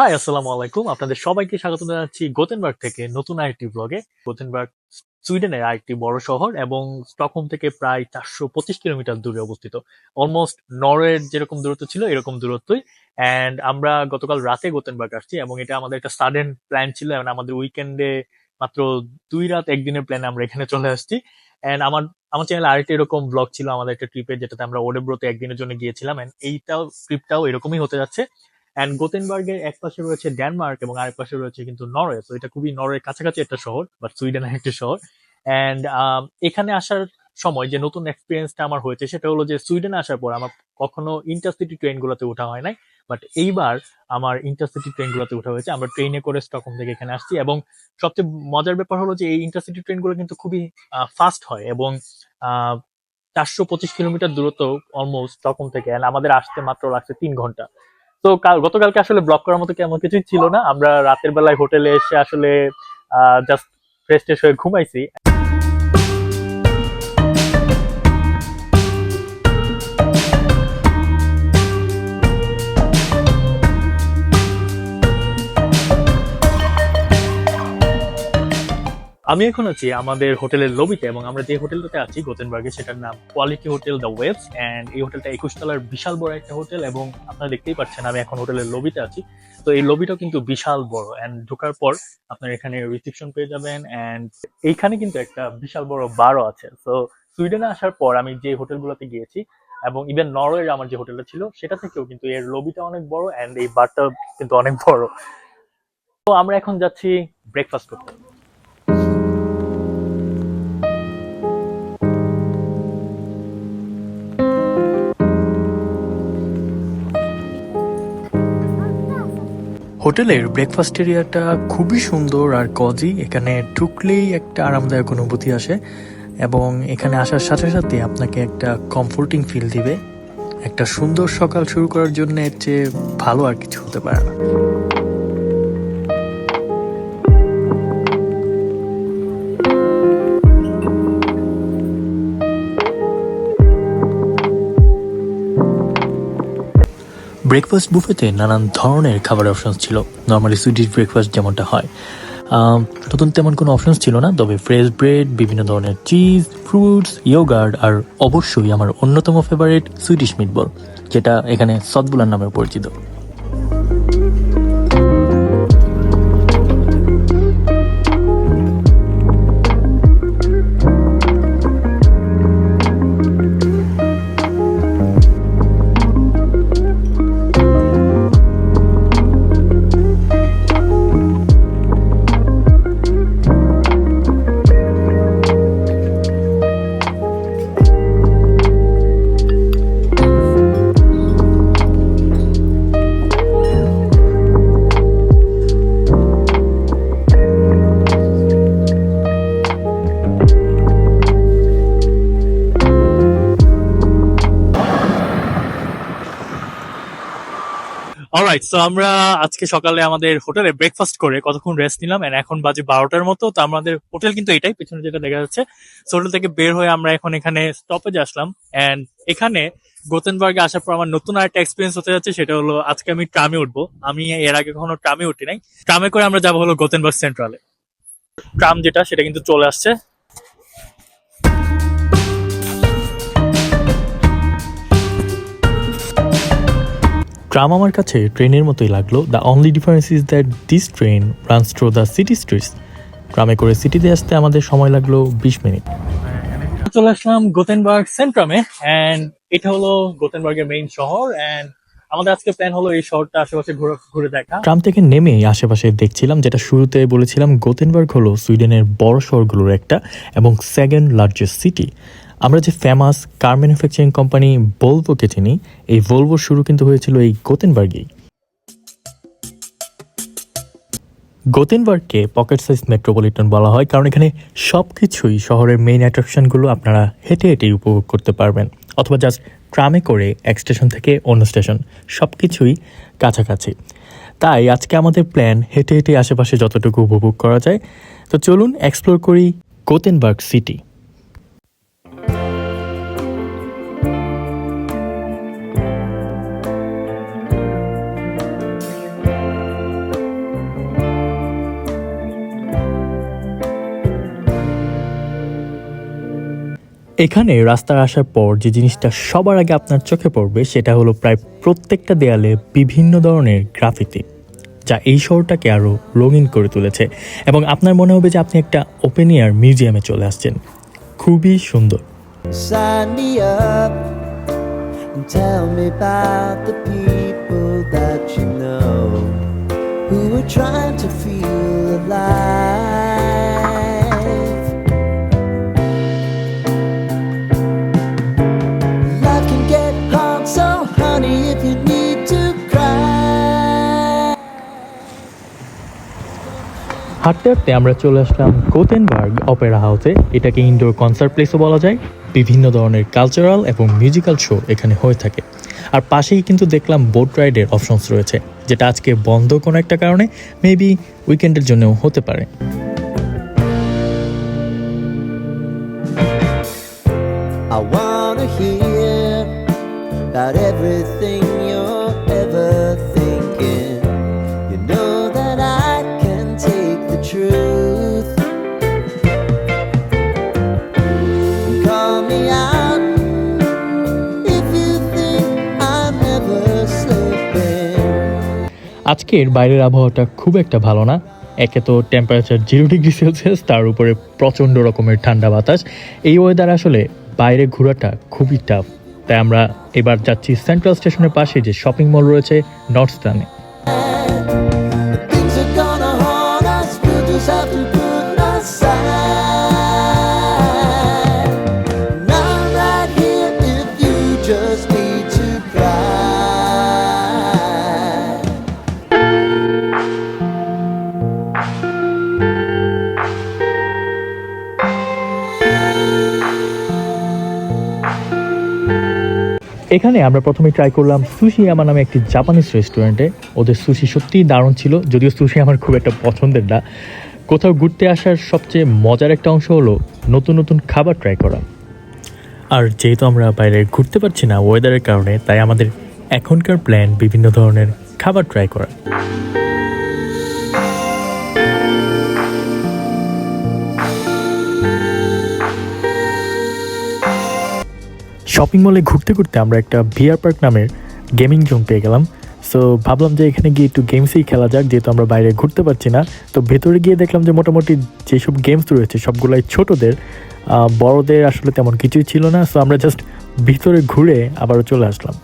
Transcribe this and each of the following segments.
High আসসালামু আলাইকুম আপনাদের সবাইকে স্বাগত জানাচ্ছি গোতেনবার্গ থেকে নতুন আরেকটি ব্লগে গোতেনবার্গ সুইডেনের আরেকটি বড় শহর এবং স্টকহোম থেকে প্রায় চারশো পঁচিশ কিলোমিটার দূরে অবস্থিত। অলমোস্ট নরওয়ের যেরকম দূরত্ব ছিল, এরকম দূরত্বই। অ্যান্ড আমরা গতকাল রাতে গোতেনবার্গ আসছি এবং এটা আমাদের একটা সাডেন প্ল্যান ছিল এবং আমাদের উইকেন্ডে মাত্র দুই রাত একদিনের প্ল্যানে আমরা এখানে চলে আসছি। অ্যান্ড আমার আমার চ্যানেলে আরেকটা এরকম ব্লগ ছিল আমাদের একটা ট্রিপে যেটাতে আমরা ওডেব্রোতে একদিনের জন্য গিয়েছিলাম। অ্যান্ড এইটাও ট্রিপটাও এরকমই হতে যাচ্ছে। অ্যান্ড গোতেনবার্গের এক পাশে রয়েছে ডেনমার্ক এবং আরেক পাশে রয়েছে কিন্তু নরওয়ে তো এটা খুবই নরওয়ের কাছাকাছি একটা শহর বা সুইডেনের একটা শহর. অ্যান্ড এখানে আসার সময় যে নতুন এক্সপিরিয়েন্সটা আমার হয়েছে সেটা হলো যে সুইডেনে আসার পর আমার কখনো ইন্টারসিটি ট্রেনগুলোতে ওঠা হয় নাই বাট এইবার আমার ইন্টারসিটি ট্রেনগুলোতে ওঠা হয়েছে। আমরা ট্রেনে করে স্টকহোম থেকে এখানে আসছি এবং সবচেয়ে মজার ব্যাপার হলো যে এই ইন্টারসিটি ট্রেনগুলো কিন্তু খুবই ফাস্ট হয় এবং চারশো পঁচিশ কিলোমিটার দূরত্ব অলমোস্ট স্টকহোম থেকে। আমাদের আসতে মাত্র লাগছে তিন ঘণ্টা। তো কাল, গতকালকে আসলে ব্লক করার মতো কেমন কিছুই ছিল না। আমরা রাতের বেলায় হোটেলে এসে আসলে, আহ জাস্ট ফ্রেশ হয়ে ঘুমাইছি। আমি এখন আছি আমাদের হোটেলের লবিতে এবং আমরা যে হোটেলটাতে আছি গোতেনবার্গে সেটার নাম quality hotel the waves and এই হোটেলটা একুশ তলার বিশাল বড় একটা হোটেল এবং আপনারা দেখতেই পাচ্ছেন আমি এখন হোটেলের লবিতে আছি। তো এই লবিটাও কিন্তু বিশাল বড় অ্যান্ড ঢোকার পর আপনার এখানে রিসিপশন পেয়ে যাবেন অ্যান্ড এইখানে কিন্তু একটা বিশাল বড় বারও আছে। তো সুইডেনে আসার পর আমি যে হোটেলগুলোতে গিয়েছি এবং ইভেন নরওয়ের আমার যে হোটেলটা ছিল, সেটা থেকেও কিন্তু এর লবিটা অনেক বড় অ্যান্ড এই বারটা কিন্তু অনেক বড়। তো আমরা এখন যাচ্ছি ব্রেকফাস্ট করতে। হোটেলের ব্রেকফাস্ট এরিয়াটা খুবই সুন্দর আর কজি এখানে ঢুকলেই একটা আরামদায়ক অনুভূতি আসে এবং এখানে আসার সাথে সাথে আপনাকে একটা কমফোর্টিং ফিল দিবে। একটা সুন্দর সকাল শুরু করার জন্য এর চেয়ে ভালো আর কিছু হতে পারে না। ব্রেকফাস্ট বুফেতে নানান ধরনের খাবারের অপশানস ছিল। নর্মালি সুইডিশ ব্রেকফাস্ট যেমনটা হয়। নতুন তেমন কোনো অপশনস ছিল না, তবে ফ্রেশ ব্রেড বিভিন্ন ধরনের চিজ ফ্রুটস ইয়োগার্ড আর অবশ্যই আমার অন্যতম ফেভারিট সুইডিশ মিটবল যেটা এখানে সদবুলার নামে পরিচিত। অলরাইট সো আমরা আজকে সকালে আমাদের হোটেলে ব্রেকফাস্ট করে কতক্ষণ রেস্ট নিলাম এন্ড এখন বাজে বারোটার মতো, তো আমাদের হোটেল কিন্তু এটাই, পেছনে যেটা দেখা যাচ্ছে। সো হোটেল থেকে বের হয়ে আমরা এখন এখানে স্টপেজে আসলাম এন্ড এখানে গোতেনবার্গে আসার পর আমার নতুন আরেকটা এক্সপিরিয়েন্স হতে যাচ্ছে, সেটা হলো আজকে আমি ট্রামে উঠবো। আমি এর আগে কখনো ট্রামে উঠি নাই। ট্রামে করে আমরা যাব হলো গোতেনবার্গ সেন্ট্রালে ট্রাম যেটা, সেটা কিন্তু চলে আসছে। ট্রাম আমার কাছে ট্রেনের মতোই লাগল। The only difference is that this train runs through the city streets ট্রামে করে সিটিতে আসতে আমাদের সময় লাগল বিশ মিনিট। চলে আসলাম গোতেনবার্গ সেন্ট্রামে অ্যান্ড এটা হলো গোতেনবার্গের মেইন শহর অ্যান্ড আমাদের আজকে প্ল্যান হলো এই শহরটা আশেপাশে ঘুরে ঘুরে দেখা। ট্রাম থেকে নেমে আশেপাশে দেখছিলাম, যেটা শুরুতে বলেছিলাম গোতেনবার্গ হলো সুইডেনের বড় শহরগুলোর একটা এবং সেকেন্ড লার্জেস্ট সিটি আমরা যে ফেমাস কার ম্যানুফ্যাকচারিং কোম্পানি ভলভোকে চিনি, এই ভলভোর শুরু কিন্তু হয়েছিল এই গোতেনবার্গেই গোতেনবার্গকে পকেট সাইজ মেট্রোপলিটন বলা হয়, কারণ এখানে সব কিছুই শহরের মেইন অ্যাট্রাকশনগুলো আপনারা হেঁটে হেঁটেই উপভোগ করতে পারবেন, অথবা জাস্ট ট্রামে করে এক স্টেশন থেকে অন্য স্টেশন সব কিছুই কাছাকাছি। তাই আজকে আমাদের প্ল্যান হেঁটে হেঁটে আশেপাশে যতটুকু উপভোগ করা যায়, তো চলুন এক্সপ্লোর করি গোতেনবার্গ সিটি এখানে রাস্তায় আসার পর যে জিনিসটা সবার আগে আপনার চোখে পড়বে, সেটা হলো প্রায় প্রত্যেকটা দেয়ালে বিভিন্ন ধরনের গ্রাফিতি, যা এই শহরটাকে আরও রঙিন করে তুলেছে। এবং আপনার মনে হবে যে আপনি একটা ওপেন এয়ার মিউজিয়ামে চলে আসছেন। খুবই সুন্দর। Trying to feel alive. হাঁটতে হাঁটতে আমরা চলে আসলাম গোতেনবার্গ অপেরা হাউসে। এটাকে ইনডোর কনসার্ট প্লেসও বলা যায়। বিভিন্ন ধরনের কালচারাল এবং মিউজিক্যাল শো এখানে হয়ে থাকে। আর পাশেই কিন্তু দেখলাম বোট রাইডের অপশনস রয়েছে, যেটা আজকে বন্ধ কোনো একটা কারণে মেবি উইকেন্ডের জন্যও হতে পারে। I wanna hear about everything আজকের বাইরের আবহাওয়াটা খুব একটা ভালো না। একে তো টেম্পারেচার জিরো ডিগ্রি সেলসিয়াস তার উপরে প্রচণ্ড রকমের ঠান্ডা বাতাস। এই ওয়েদার আসলে বাইরে ঘোরাটা খুবই টাফ তাই আমরা এবার যাচ্ছি সেন্ট্রাল স্টেশনের পাশে যে শপিং মল রয়েছে নর্থস্টানে Things এখানে আমরা প্রথমে ট্রাই করলাম সুশি আমার নামে একটি জাপানিজ রেস্টুরেন্টে ওদের সুশি সত্যিই দারুণ ছিল, যদিও সুশি আমার খুব একটা পছন্দের না। কোথাও ঘুরতে আসার সবচেয়ে মজার একটা অংশ হলো নতুন নতুন খাবার ট্রাই করা। আর যেহেতু আমরা বাইরে ঘুরতে পারছি না ওয়েদারের কারণে, তাই আমাদের এখনকার প্ল্যান বিভিন্ন ধরনের খাবার ট্রাই করা। শপিং মলে ঘুরতে ঘুরতে আমরা একটা ভিআর পার্ক নামের গেমিং জোন পেয়ে গেলাম। সো ভাবলাম যে এখানে গিয়ে একটু গেমসেই খেলা যাক, যেহেতু আমরা বাইরে ঘুরতে পারছি না। তো ভেতরে গিয়ে দেখলাম যে মোটামুটি যেসব গেমস রয়েছে, সবগুলাই ছোটদের বড়দের আসলে তেমন কিছুই ছিল না। সো আমরা জাস্ট ভিতরে ঘুরে আবারও চলে আসলাম।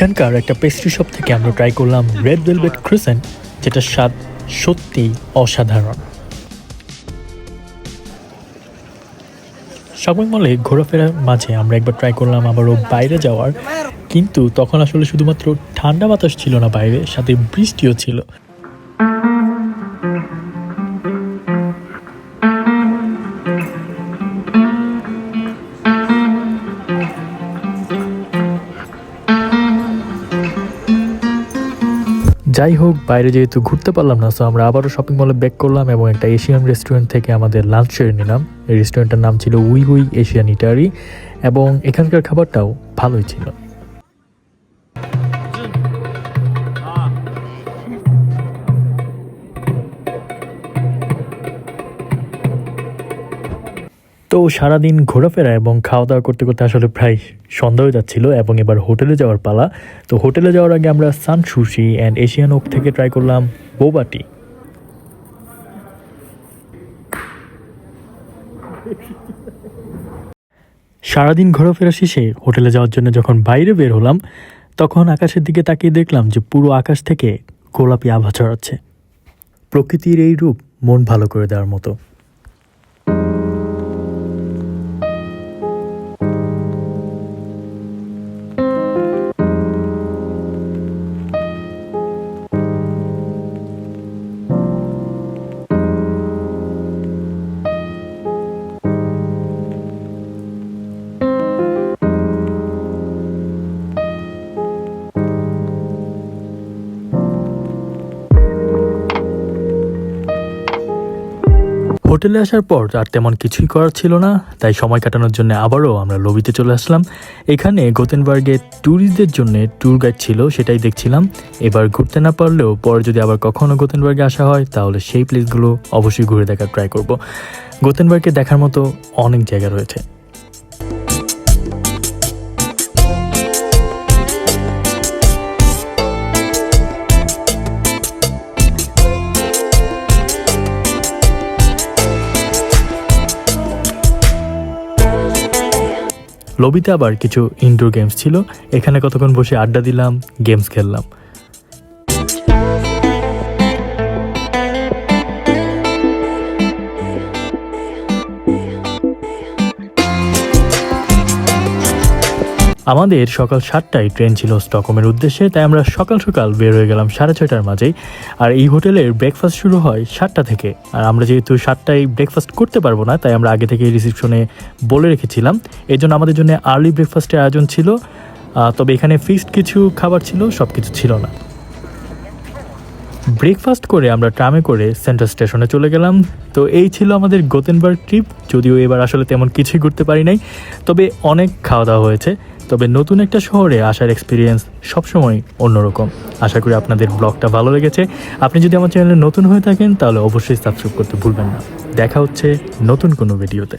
এখানকার একটা পেস্ট্রি শপ থেকে আমরা ট্রাই করলাম রেড ভেলভেট ক্রিসেন্ট যেটা স্বাদ সত্যি অসাধারণ। শপিং মলে ঘোরাফেরার মাঝে আমরা একবার ট্রাই করলাম আবারও বাইরে যাওয়ার, কিন্তু তখন আসলে শুধুমাত্র ঠান্ডা বাতাস ছিল না বাইরে, সাথে বৃষ্টিও ছিল। যাই হোক, বাইরে যেহেতু ঘুরতে পারলাম না সো আমরা আবারও শপিং মলে ব্যাক করলাম এবং একটা এশিয়ান রেস্টুরেন্ট থেকে আমাদের লাঞ্চ সেরে নিলাম। এই রেস্টুরেন্টের নাম ছিল উই উই এশিয়ান ইটারি এবং এখানকার খাবারটাও ভালোই ছিল। তো সারাদিন ঘোরাফেরা এবং খাওয়া দাওয়া করতে করতে আসলে প্রায় সন্ধ্যা হয়ে যাচ্ছিল এবং এবার হোটেলে যাওয়ার পালা। তো হোটেলে যাওয়ার আগে আমরা Sun Sushi and Asian Wok থেকে ট্রাই করলাম বোবাটি। সারাদিন ঘোরাফেরা শেষে হোটেলে যাওয়ার জন্য যখন বাইরে বের হলাম, তখন আকাশের দিকে তাকিয়ে দেখলাম যে পুরো আকাশ থেকে গোলাপি আভা ছড়াচ্ছে। প্রকৃতির এই রূপ মন ভালো করে দেওয়ার মতো। হোটেলে আসার পর আর তেমন কিছুই করার ছিল না, তাই সময় কাটানোর জন্য আবারও আমরা লবিতে চলে আসলাম। এখানে গোতেনবার্গে ট্যুরিস্টদের জন্য ট্যুর গাইড ছিল, সেটাই দেখছিলাম। এবার ঘুরতে না পারলেও পরে যদি আবার কখনও গোতেনবার্গে আসা হয়, তাহলে সেই প্লেসগুলো অবশ্যই ঘুরে দেখার ট্রাই করব। গোতেনবার্গে দেখার মতো অনেক জায়গা রয়েছে। লবিতে আবার কিছু ইনডোর গেমস ছিল। এখানে কতক্ষণ বসে আড্ডা দিলাম গেমস খেললাম। আমাদের সকাল সাতটায় ট্রেন ছিল স্টকহোমের উদ্দেশ্যে, তাই আমরা সকাল সকাল বের হয়ে গেলাম সাড়ে ছয়টার মাঝেই। আর এই হোটেলের ব্রেকফাস্ট শুরু হয় সাতটা থেকে। আর আমরা যেহেতু সাতটায় ব্রেকফাস্ট করতে পারব না, তাই আমরা আগে থেকে রিসিপশনে বলে রেখেছিলাম। এই জন্য আমাদের জন্য আর্লি ব্রেকফাস্টের আয়োজন ছিল। তবে এখানে ফিক্সড কিছু খাবার ছিল সব কিছু ছিল না। ব্রেকফাস্ট করে আমরা ট্রামে করে সেন্ট্রাল স্টেশনে চলে গেলাম। তো এই ছিল আমাদের গোতেনবার্গ ট্রিপ। যদিও এবার আসলে তেমন কিছুই ঘুরতে পারি নাই, তবে অনেক খাওয়া দাওয়া হয়েছে। তবে নতুন একটা শহরে আসার এক্সপিরিয়েন্স সবসময় অন্যরকম। আশা করি আপনাদের ব্লগটা ভালো লেগেছে। আপনি যদি আমার চ্যানেলে নতুন হয়ে থাকেন, তাহলে অবশ্যই সাবস্ক্রাইব করতে ভুলবেন না। দেখা হচ্ছে নতুন কোনো ভিডিওতে